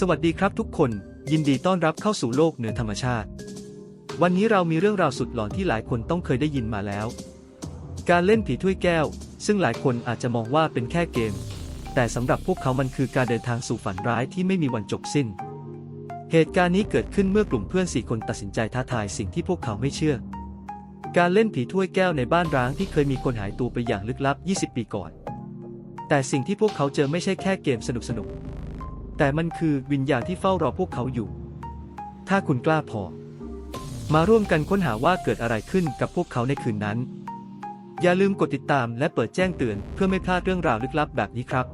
สวัสดีครับทุกคน ยินดีต้อนรับเข้าสู่โลกเหนือธรรมชาติ วันนี้เรามีเรื่องราวสุดหลอนที่หลายคนต้องเคยได้ยินมาแล้ว การเล่นผีถ้วยแก้ว ซึ่งหลายคนอาจจะมองว่าเป็นแค่เกม แต่สำหรับพวกเขามันคือการเดินทางสู่ฝันร้ายที่ไม่มีวันจบสิ้น เหตุการณ์นี้เกิดขึ้นเมื่อกลุ่มเพื่อนสี่คนตัดสินใจท้าทายสิ่งที่พวกเขาไม่เชื่อ การเล่นผีถ้วยแก้วในบ้านร้างที่เคยมีคนหายตัวไปอย่างลึกลับ 20 ปีก่อน แต่สิ่งที่พวกเขาเจอไม่ใช่แค่เกมสนุกๆ แต่มันคือวิญญาณที่เฝ้ารอพวกเขาอยู่ ถ้าคุณกล้าพอ มาร่วมกันค้นหาว่าเกิดอะไรขึ้นกับพวกเขาในคืนนั้น อย่าลืมกดติดตามและเปิดแจ้งเตือนเพื่อไม่พลาดเรื่องราวลึกลับแบบนี้ครับ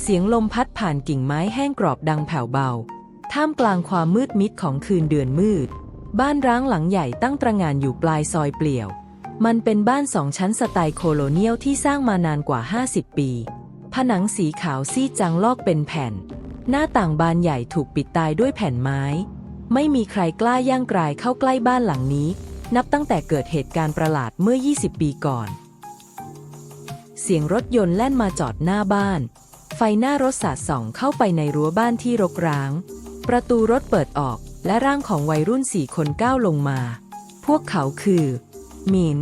เสียงลมพัดผ่านกิ่งไม้แห้งกรอบดังแผ่วเบา ท่ามกลางความมืดมิดของคืนเดือนมืด บ้านร้างหลังใหญ่ตั้งตระหง่านอยู่ปลายซอยเปลี่ยว มันเป็นบ้านสองชั้นสไตล์โคโลเนียลที่สร้างมานานกว่า 50 ปี ผนังสีขาวซีดจังลอกเป็นแผ่น หน้าต่างบานใหญ่ถูกปิดตายด้วยแผ่นไม้ ไม่มีใครกล้าย่างกรายเข้าใกล้บ้านหลังนี้ นับตั้งแต่เกิดเหตุการณ์ประหลาดเมื่อ 20 ปีก่อน เสียงรถยนต์แล่นมาจอดหน้าบ้าน ไฟหน้ารถสาดส่องเข้าไปในรั้วบ้านที่รกร้าง ประตูรถเปิดออกและร่างของวัยรุ่นสี่คนก้าวลงมา พวกเขาคือ มิน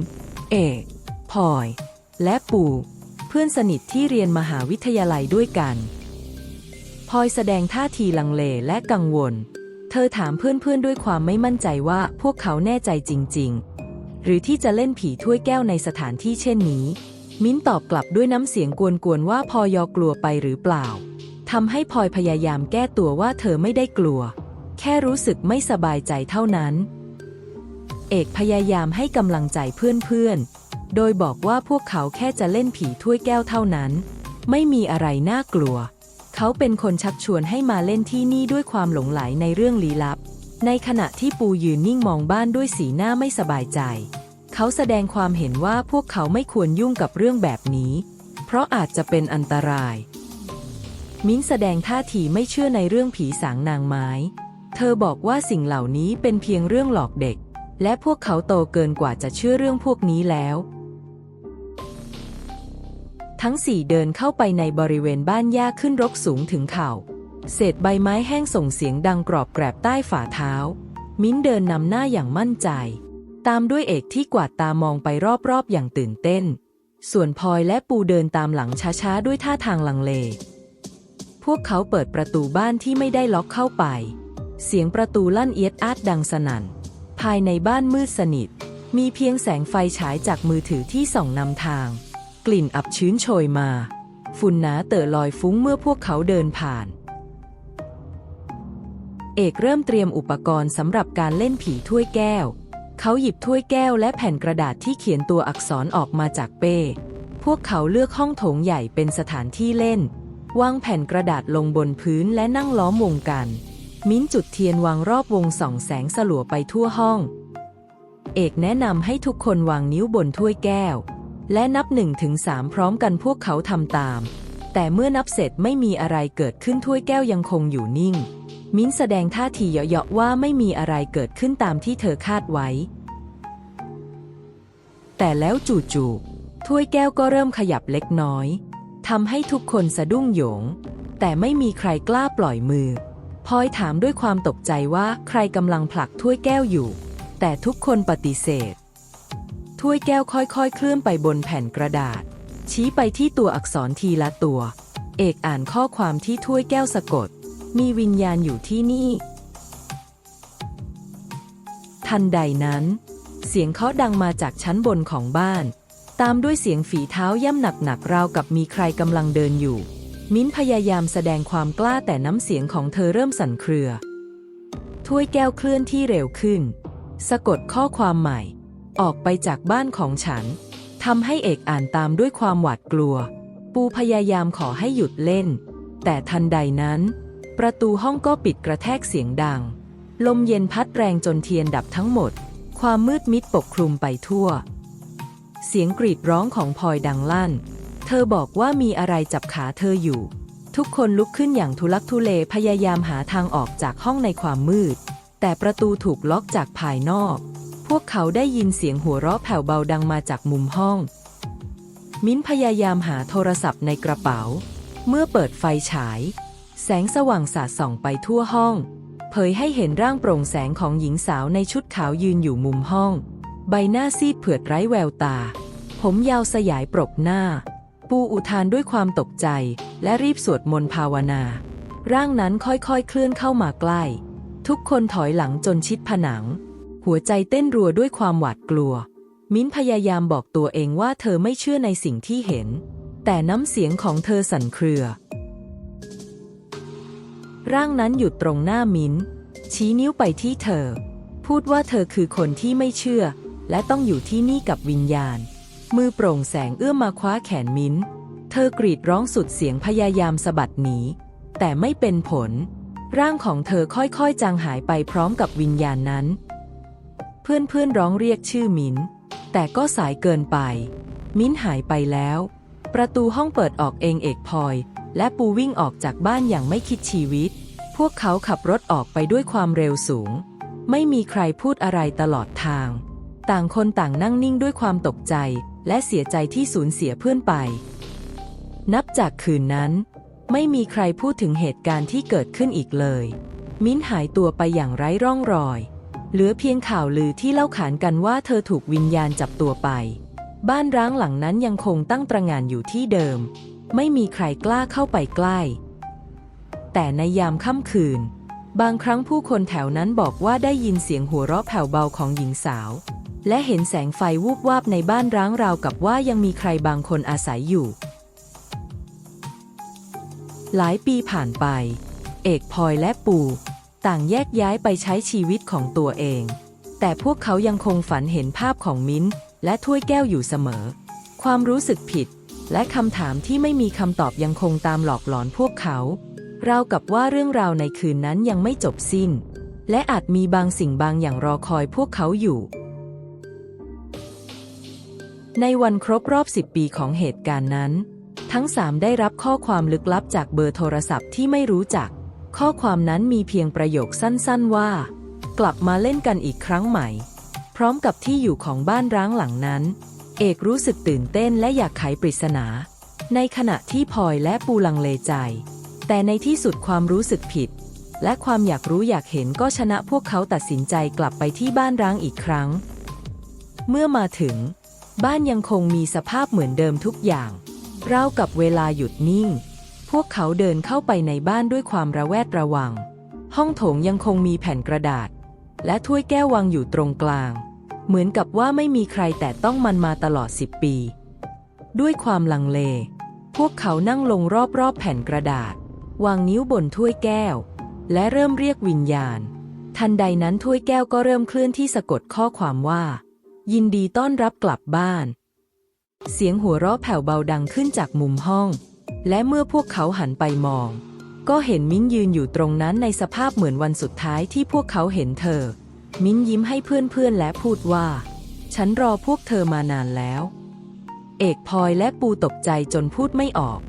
เอกพลอย และปู่ เพื่อนสนิทที่เรียนมหาวิทยาลัยด้วยกันพลอยแสดงท่าทีลังเลและกังวล เธอถามเพื่อนๆด้วยความไม่มั่นใจว่าพวกเขาแน่ใจจริง ๆ หรือที่จะเล่นผีถ้วยแก้วในสถานที่เช่นนี้ มิ้นตอบกลับด้วยน้ำเสียงกวนๆว่าพอยอกลัวไปหรือเปล่าทำให้พลอยพยายามแก้ตัวว่าเธอไม่ได้กลัว แค่รู้สึกไม่สบายใจเท่านั้น เอกพยายามให้กำลังใจเพื่อนๆ โดยบอกว่าพวกเขาแค่จะเล่นผีถ้วยแก้วเท่านั้น ไม่มีอะไรน่ากลัว เขาเป็นคนชักชวนให้มาเล่นที่นี่ด้วยความหลงไหลในเรื่องลี้ลับ ในขณะที่ปูยืนนิ่งมองบ้านด้วยสีหน้าไม่สบายใจ เขาแสดงความเห็นว่าพวกเขาไม่ควรยุ่งกับเรื่องแบบนี้ เพราะอาจจะเป็นอันตราย มิ้นแสดงท่าทีไม่เชื่อในเรื่องผีสางนางไม้ เธอบอกว่าสิ่งเหล่านี้เป็นเพียงเรื่องหลอกเด็ก และพวกเขาโตเกินกว่าจะเชื่อเรื่องพวกนี้แล้ว ทั้งสี่เดินเข้าไปในบริเวณบ้านหญ้าขึ้นรกสูงถึงเข่า เศษใบไม้แห้งส่งเสียงดังกรอบแกรบใต้ฝ่าเท้า มิ้นเดินนำหน้าอย่างมั่นใจ ตามด้วยเอกที่กวาดตามองไปรอบๆอย่างตื่นเต้น ส่วนพลอยและปูเดินตามหลังช้าๆด้วยท่าทางลังเล พวกเขาเปิดประตูบ้านที่ไม่ได้ล็อกเข้าไป เสียงประตูลั่นเอียดอาดดังสนั่น ภายในบ้านมืดสนิท มีเพียงแสงไฟฉายจากมือถือที่ส่องนำทาง กลิ่นอับชื้นโชยมา ฝุ่นหนาเต่อลอยฟุ้งเมื่อพวกเขาเดินผ่าน เอกเริ่มเตรียมอุปกรณ์สำหรับการเล่นผีถ้วยแก้ว เขาหยิบถ้วยแก้วและแผ่นกระดาษที่เขียนตัวอักษรออกมาจากเป้ พวกเขาเลือกห้องโถงใหญ่เป็นสถานที่เล่น วางแผ่นกระดาษลงบนพื้นและนั่งล้อมวงกัน มิ้นจุดเทียนวางรอบวงส่องแสงสลัวไปทั่วห้อง เอกแนะนำให้ทุกคนวางนิ้วบนถ้วยแก้ว และนับหนึ่งถึงสามพร้อมกันพวกเขาทำตาม แต่เมื่อนับเสร็จไม่มีอะไรเกิดขึ้นถ้วยแก้วยังคงอยู่นิ่ง มิ้นแสดงท่าทีเหยาะๆว่าไม่มีอะไรเกิดขึ้นตามที่เธอคาดไว้ แต่แล้วจู่ๆถ้วยแก้วก็เริ่มขยับเล็กน้อยทำให้ทุกคนสะดุ้งโหยง แต่ไม่มีใครกล้าปล่อยมือ พลอยถามด้วยความตกใจว่าใครกำลังผลักถ้วยแก้วอยู่ แต่ทุกคนปฏิเสธ ถ้วยแก้วค่อยๆ เคลื่อนไปบนแผ่นกระดาษ ชี้ไปที่ตัวอักษรทีละตัว เอกอ่านข้อความที่ถ้วยแก้วสะกด มีวิญญาณอยู่ที่นี่ ทันใดนั้น เสียงเคาะดังมาจากชั้นบนของบ้าน ตามด้วยเสียงฝีเท้าย่ำหนักๆราวกับมีใครกำลังเดินอยู่ มิ้นพยายามแสดงความกล้าแต่น้ำเสียงของเธอเริ่มสั่นเครือ ถ้วยแก้วเคลื่อนที่เร็วขึ้น สะกดข้อความใหม่ ออกไปจากบ้านของฉันทำให้เอกอ่านตามด้วยความหวาดกลัว ปูพยายามขอให้หยุดเล่น แต่ทันใดนั้น ประตูห้องก็ปิดกระแทกเสียงดัง ลมเย็นพัดแรงจนเทียนดับทั้งหมด ความมืดมิดปกคลุมไปทั่ว เสียงกรีดร้องของพลอยดังลั่น เธอบอกว่ามีอะไรจับขาเธออยู่ ทุกคนลุกขึ้นอย่างทุลักทุเลพยายามหาทางออกจากห้องในความมืด แต่ประตูถูกล็อกจากภายนอก พวกเขาได้ยินเสียงหัวเราะแผ่วเบาดังมาจากมุมห้อง มิ้นพยายามหาโทรศัพท์ในกระเป๋า เมื่อเปิดไฟฉาย แสงสว่างสาดส่องไปทั่วห้อง เผยให้เห็นร่างโปร่งแสงของหญิงสาวในชุดขาวยืนอยู่มุมห้อง ใบหน้าซีดเผือดไร้แววตา ผมยาวสยายปรบหน้า ปูอุทานด้วยความตกใจ และรีบสวดมนต์ภาวนา ร่างนั้นค่อยๆ เคลื่อนเข้ามาใกล้ ทุกคนถอยหลังจนชิดผนัง หัวใจเต้นรัวด้วยความหวาดกลัว มิ้นพยายามบอกตัวเองว่าเธอไม่เชื่อในสิ่งที่เห็น แต่น้ำเสียงของเธอสั่นเครือ ร่างนั้นหยุดตรงหน้ามิ้น ชี้นิ้วไปที่เธอ พูดว่าเธอคือคนที่ไม่เชื่อ และต้องอยู่ที่นี่กับวิญญาณ มือโปร่งแสงเอื้อมมาคว้าแขนมิ้น เธอกรีดร้องสุดเสียงพยายามสะบัดหนี แต่ไม่เป็นผล ร่างของเธอค่อยๆ จางหายไปพร้อมกับวิญญาณนั้น เพื่อนๆร้องเรียกชื่อมิ้น แต่ก็สายเกินไป มิ้นหายไปแล้ว ประตูห้องเปิดออกเองเอกพลอย และปูวิ่งออกจากบ้านอย่างไม่คิดชีวิต พวกเขาขับรถออกไปด้วยความเร็วสูง ไม่มีใครพูดอะไรตลอดทาง ต่างคนต่างนั่งนิ่งด้วยความตกใจ และเสียใจที่สูญเสียเพื่อนไป นับจากคืนนั้น ไม่มีใครพูดถึงเหตุการณ์ที่เกิดขึ้นอีกเลย มิ้นหายตัวไปอย่างไร้ร่องรอย เหลือเพียงข่าวลือที่เล่าขานกันว่าเธอถูกวิญญาณจับตัวไป บ้านร้างหลังนั้นยังคงตั้งตระหง่านอยู่ที่เดิม ไม่มีใครกล้าเข้าไปใกล้ แต่ในยามค่ำคืน บางครั้งผู้คนแถวนั้นบอกว่าได้ยินเสียงหัวเราะแผ่วเบาของหญิงสาว และเห็นแสงไฟวูบวาบในบ้านร้างราวกับว่ายังมีใครบางคนอาศัยอยู่ หลายปีผ่านไป เอกพลอยและปู่ ต่างแยกย้ายไปใช้ชีวิตของตัวเอง แต่พวกเขายังคงฝันเห็นภาพของมิ้นท์และถ้วยแก้วอยู่เสมอ ความรู้สึกผิด และคำถามที่ไม่มีคำตอบยังคงตามหลอกหลอนพวกเขาราวกับว่าเรื่องราวในคืนนั้นยังไม่จบสิ้น และอาจมีบางสิ่งบางอย่างรอคอยพวกเขาอยู่ ในวันครบรอบ 10 ปีของเหตุการณ์นั้น ทั้งสามได้รับข้อความลึกลับจากเบอร์โทรศัพท์ที่ไม่รู้จัก ข้อความนั้นมีเพียงประโยคสั้นๆว่า กลับมาเล่นกันอีกครั้งใหม่ พร้อมกับที่อยู่ของบ้านร้างหลังนั้น เอกรู้สึกตื่นเต้นและอยากไขปริศนา ในขณะที่พลอยและปูลังเลใจ แต่ในที่สุดความรู้สึกผิด และความอยากรู้อยากเห็นก็ชนะพวกเขาตัดสินใจกลับไปที่บ้านร้างอีกครั้ง เมื่อมาถึง บ้านยังคงมีสภาพเหมือนเดิมทุกอย่างราวกับเวลาหยุดนิ่ง พวกเขาเดินเข้าไปในบ้านด้วยความระแวดระวัง ห้องโถงยังคงมีแผ่นกระดาษ และถ้วยแก้ววางอยู่ตรงกลาง เหมือนกับว่าไม่มีใครแต่ต้องมันมาตลอดสิบปี ด้วยความลังเล พวกเขานั่งลงรอบๆแผ่นกระดาษ วางนิ้วบนถ้วยแก้ว และเริ่มเรียกวิญญาณ ทันใดนั้นถ้วยแก้วก็เริ่มเคลื่อนที่สะกดข้อความว่า ยินดีต้อนรับกลับบ้าน เสียงหัวเราะแผ่วเบาดังขึ้นจากมุมห้อง และเมื่อพวกเขาหันไปมอง ก็เห็นมิ้นยืนอยู่ตรงนั้นในสภาพเหมือนวันสุดท้ายที่พวกเขาเห็นเธอ มิ้นยิ้มให้เพื่อนๆและพูดว่า ฉันรอพวกเธอมานานแล้ว เอกพลอยและปูตกใจจนพูดไม่ออก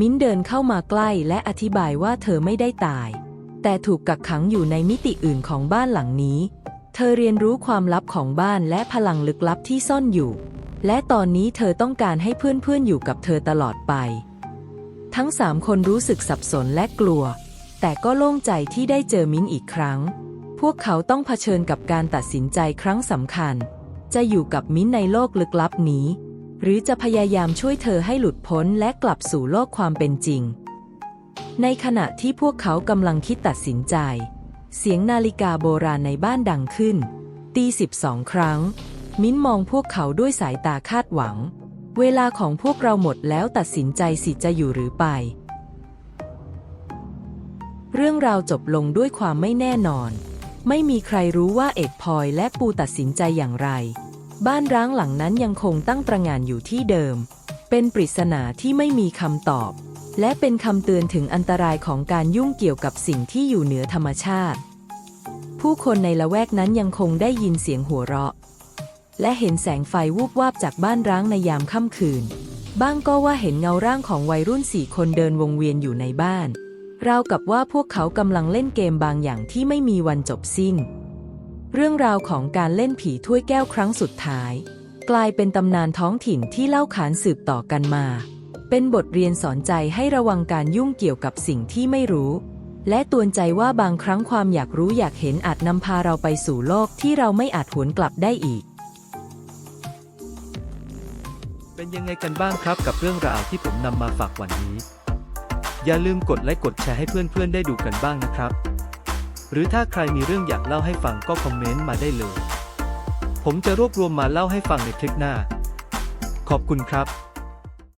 มิ้นเดินเข้ามาใกล้และอธิบายว่าเธอไม่ได้ตาย แต่ถูกกักขังอยู่ในมิติอื่นของบ้านหลังนี้ เธอเรียนรู้ความลับของบ้านและพลังลึกลับที่ซ่อนอยู่ และตอนนี้เธอต้องการให้เพื่อนๆอยู่กับเธอตลอดไป ทั้งสามคนรู้สึกสับสนและกลัว แต่ก็โล่งใจที่ได้เจอมิ้นอีกครั้ง พวกเขาต้องเผชิญกับการตัดสินใจครั้งสำคัญ จะอยู่กับมิ้นในโลกลึกลับนี้ หรือจะพยายามช่วยเธอให้หลุดพ้นและกลับสู่โลกความเป็นจริง ในขณะที่พวกเขากำลังคิดตัดสินใจ เสียงนาฬิกาโบราณในบ้านดังขึ้น ตีสิบสองครั้ง มิ้นมองพวกเขาด้วยสายตาคาดหวัง เวลาของพวกเราหมดแล้วตัดสินใจสิจะอยู่หรือไป เรื่องราวจบลงด้วยความไม่แน่นอน ไม่มีใครรู้ว่าเอกพลอยและปูตัดสินใจอย่างไร บ้านร้างหลังนั้นยังคงตั้งตระงานอยู่ที่เดิม เป็นปริศนาที่ไม่มีคำตอบ และเป็นคำเตือนถึงอันตรายของการยุ่งเกี่ยวกับสิ่งที่อยู่เหนือธรรมชาติ ผู้คนในละแวกนั้นยังคงได้ยินเสียงหัวเราะ และเห็นแสงไฟวูบวาบจากบ้านร้างในยามค่ำคืน บ้างก็ว่าเห็นเงาร่างของวัยรุ่นสี่คนเดินวงเวียนอยู่ในบ้าน ราวกับว่าพวกเขากำลังเล่นเกมบางอย่างที่ไม่มีวันจบสิ้น เรื่องราวของการเล่นผีถ้วยแก้วครั้งสุดท้าย กลายเป็นตำนานท้องถิ่นที่เล่าขานสืบต่อกันมา เป็นบทเรียนสอนใจให้ระวังการยุ่งเกี่ยวกับสิ่งที่ไม่รู้ และตือนใจว่าบางครั้งความอยากรู้อยากเห็นอาจนำพาเราไปสู่โลกที่เราไม่อาจหวนกลับได้อีก เป็นยังไงกันบ้างครับกับเรื่องราวที่ผมนำมาฝากวันนี้ อย่าลืมกดไลค์กดแชร์ให้เพื่อนๆได้ดูกันบ้างนะครับ หรือถ้าใครมีเรื่องอยากเล่าให้ฟังก็คอมเมนต์มาได้เลย ผมจะรวบรวมมาเล่าให้ฟังในคลิปหน้า ขอบคุณครับ